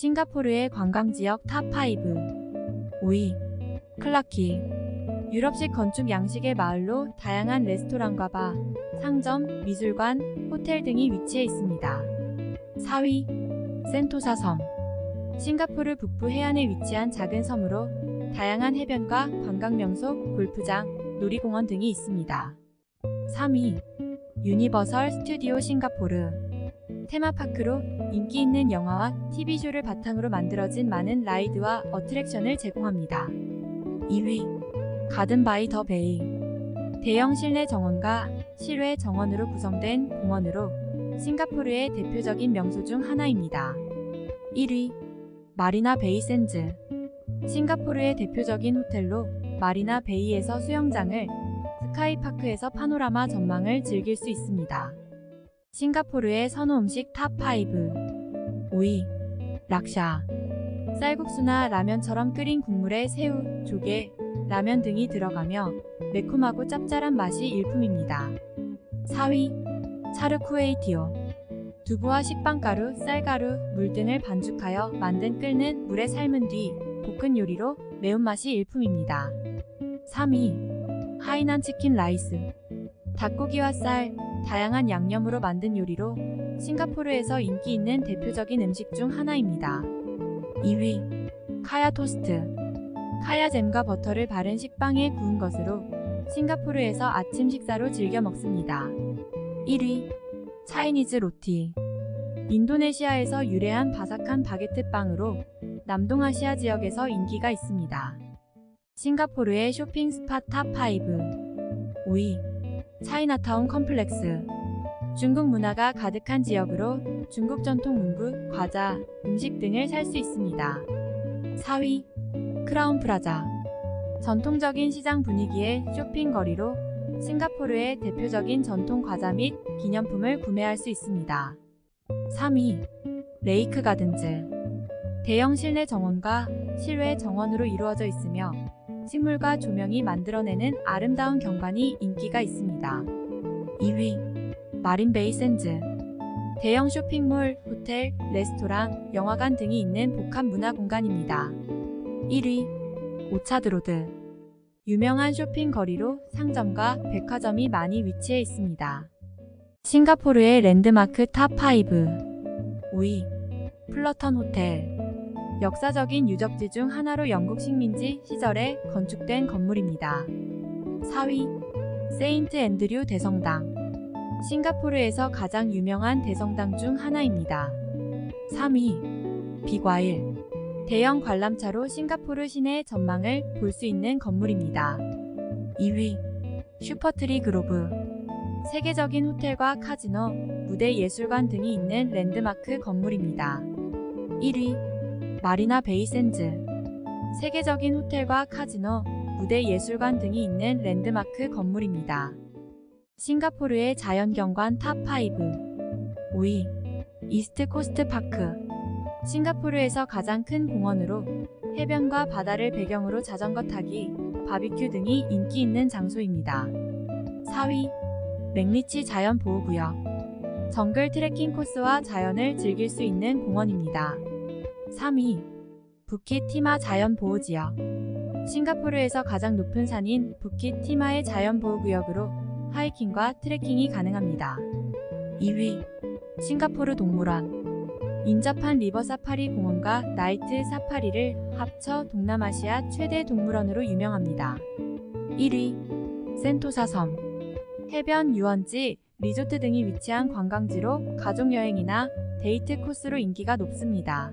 싱가포르의 관광지역 탑5 5위 클라키. 유럽식 건축 양식의 마을로 다양한 레스토랑과 바, 상점, 미술관, 호텔 등이 위치해 있습니다. 4위. 센토사 섬. 싱가포르 북부 해안에 위치한 작은 섬으로 다양한 해변과 관광명소, 골프장, 놀이공원 등이 있습니다. 3위. 유니버설 스튜디오 싱가포르 테마파크로 인기 있는 영화와 TV쇼를 바탕으로 만들어진 많은 라이드와 어트랙션을 제공합니다. 2위 가든 바이 더 베이 대형 실내 정원과 실외 정원으로 구성된 공원으로 싱가포르의 대표적인 명소 중 하나입니다. 1위 마리나 베이 샌즈 싱가포르의 대표적인 호텔로 마리나 베이에서 수영장을 스카이파크에서 파노라마 전망을 즐길 수 있습니다. 싱가포르의 선호 음식 탑5 5위 락샤. 쌀국수나 라면처럼 끓인 국물에 새우, 조개, 라면 등이 들어가며 매콤하고 짭짤한 맛이 일품입니다. 4위. 차르쿠에이티오. 두부와 식빵가루, 쌀가루, 물 등을 반죽하여 만든 끓는 물에 삶은 뒤 볶은 요리로 매운맛이 일품입니다. 3위. 하이난 치킨 라이스. 닭고기와 쌀, 다양한 양념으로 만든 요리로 싱가포르에서 인기 있는 대표적인 음식 중 하나입니다. 2위 카야 토스트 카야 잼과 버터를 바른 식빵에 구운 것으로 싱가포르에서 아침 식사로 즐겨 먹습니다. 1위 차이니즈 로티 인도네시아에서 유래한 바삭한 바게트 빵으로 남동아시아 지역에서 인기가 있습니다. 싱가포르의 쇼핑 스팟 탑 5 5위 차이나타운 컴플렉스 중국 문화가 가득한 지역으로 중국 전통 문구, 과자, 음식 등을 살 수 있습니다. 4위 크라운 프라자 전통적인 시장 분위기의 쇼핑 거리로 싱가포르의 대표적인 전통 과자 및 기념품을 구매할 수 있습니다. 3위 레이크 가든즈 대형 실내 정원과 실외 정원으로 이루어져 있으며 식물과 조명이 만들어내는 아름다운 경관이 인기가 있습니다. 2위 마린 베이 샌즈 대형 쇼핑몰, 호텔, 레스토랑, 영화관 등이 있는 복합 문화 공간입니다. 1위 오차드로드 유명한 쇼핑 거리로 상점과 백화점이 많이 위치해 있습니다. 싱가포르의 랜드마크 탑5 5위 플러턴 호텔 역사적인 유적지 중 하나로 영국 식민지 시절에 건축된 건물입니다. 4위 세인트 앤드류 대성당 싱가포르에서 가장 유명한 대성당 중 하나입니다. 3위 비과일 대형 관람차로 싱가포르 시내 전망을 볼 수 있는 건물입니다. 2위 슈퍼트리 그로브 세계적인 호텔과 카지노, 무대 예술관 등이 있는 랜드마크 건물입니다. 1위 마리나 베이 샌즈 세계적인 호텔과 카지노, 무대 예술관 등이 있는 랜드마크 건물입니다. 싱가포르의 자연경관 탑5 5위 이스트 코스트 파크 싱가포르에서 가장 큰 공원으로 해변과 바다를 배경으로 자전거 타기, 바비큐 등이 인기 있는 장소입니다. 4위 맥리치 자연보호구역 정글 트레킹 코스와 자연을 즐길 수 있는 공원입니다. 3위 부킷 티마 자연보호지역 싱가포르에서 가장 높은 산인 부킷 티마의 자연보호구역으로 하이킹과 트레킹이 가능합니다. 2위 싱가포르 동물원 인접한 리버 사파리 공원과 나이트 사파리를 합쳐 동남아시아 최대 동물원으로 유명합니다. 1위 센토사 섬 해변 유원지, 리조트 등이 위치한 관광지로 가족여행이나 데이트 코스로 인기가 높습니다.